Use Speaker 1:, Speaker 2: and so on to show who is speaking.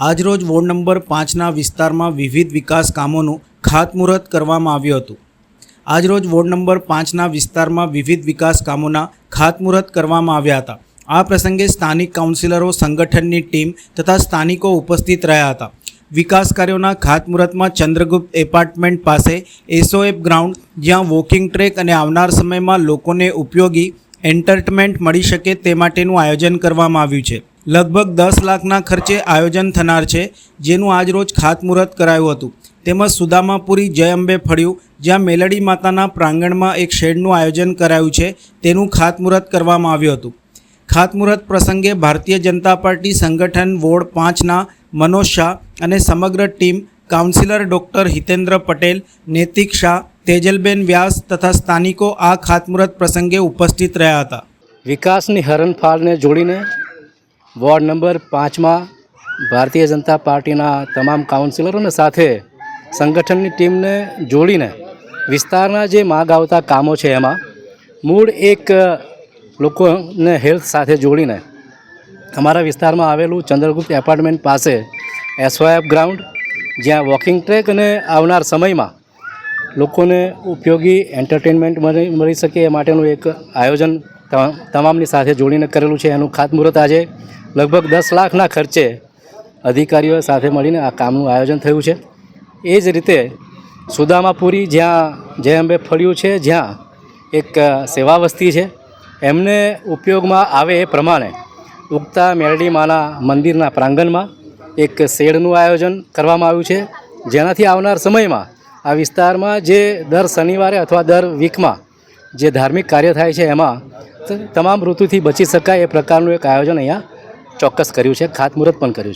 Speaker 1: આજરોજ ward number પાંચના વિસ્તારમાં વિવિધ વિકાસ કામોનું ખાતમુહૂર્ત કરવામાં આવ્યું હતું. આજરોજ વોર્ડ નંબર પાંચના વિસ્તારમાં વિવિધ વિકાસ કામોના ખાતમુહૂર્ત કરવામાં આવ્યા હતા. આ પ્રસંગે સ્થાનિક કાઉન્સિલરો, સંગઠનની ટીમ તથા સ્થાનિકો ઉપસ્થિત રહ્યા હતા. વિકાસ કાર્યોના ખાતમુહૂર્તમાં ચંદ્રગુપ્ત એપાર્ટમેન્ટ પાસે એસઓએફ ગ્રાઉન્ડ, જ્યાં વોકિંગ ટ્રેક અને આવનાર સમયમાં લોકોને ઉપયોગી એન્ટરટેનમેન્ટ મળી શકે તે માટેનું આયોજન કરવામાં આવ્યું છે. લગભગ દસ લાખના ખર્ચે આયોજન થનાર છે, જેનું આજરોજ ખાતમુહૂર્ત કરાયું હતું. તેમજ સુદામાપુરી જય અંબે ફળ્યું, જ્યાં મેલડી માતાના પ્રાંગણમાં એક શેડનું આયોજન કરાયું છે, તેનું ખાતમુહૂર્ત કરવામાં આવ્યું હતું. ખાતમુહૂર્ત પ્રસંગે ભારતીય જનતા પાર્ટી સંગઠન વોર્ડ પાંચના મનોજ શાહ અને સમગ્ર team councillor doctor Hitendra Patel, Naitik Shah Tejalben વ્યાસ તથા સ્થાનિકો આ ખાતમુહૂર્ત પ્રસંગે ઉપસ્થિત રહ્યા હતા.
Speaker 2: વિકાસની હરણફાળને જોડીને વોર્ડ નંબર પાંચમાં ભારતીય જનતા પાર્ટીના તમામ કાઉન્સિલરોને સાથે સંગઠનની ટીમને જોડીને વિસ્તારના જે માગ આવતા કામો છે એમાં મૂળ એક લોકોને હેલ્થ સાથે જોડીને અમારા વિસ્તારમાં આવેલું ચંદ્રગુપ્ત એપાર્ટમેન્ટ પાસે એસવાયએફ ગ્રાઉન્ડ, જ્યાં વોકિંગ ટ્રેક અને આવનાર સમયમાં લોકોને ઉપયોગી એન્ટરટેનમેન્ટ મળી શકે એ માટેનું એક આયોજન તમામની સાથે જોડીને કરેલું છે. એનું ખાતમુહૂર્ત આજે લગભગ દસ લાખના ખર્ચે અધિકારીઓ સાથે મળીને આ કામનું આયોજન થયું છે. એ જ રીતે સુદામાપુરી જ્યાં જે અંબે ફળ્યું છે, જ્યાં એક સેવા વસ્તી છે. એમને ઉપયોગમાં આવે એ પ્રમાણે ઉગતા મેરડી માના મંદિરના પ્રાંગણમાં એક શેડનું આયોજન કરવામાં આવ્યું છે. જેનાથી આવનાર સમયમાં આ વિસ્તારમાં જે દર શનિવારે અથવા દર વીકમાં જે ધાર્મિક કાર્ય થાય છે એમાં તમામ ઋતુથી બચી શકાય એ પ્રકારનું એક આયોજન અહીંયા ચોક્કસ કર્યું છે, ખાતમુહૂર્ત પણ કર્યું છે.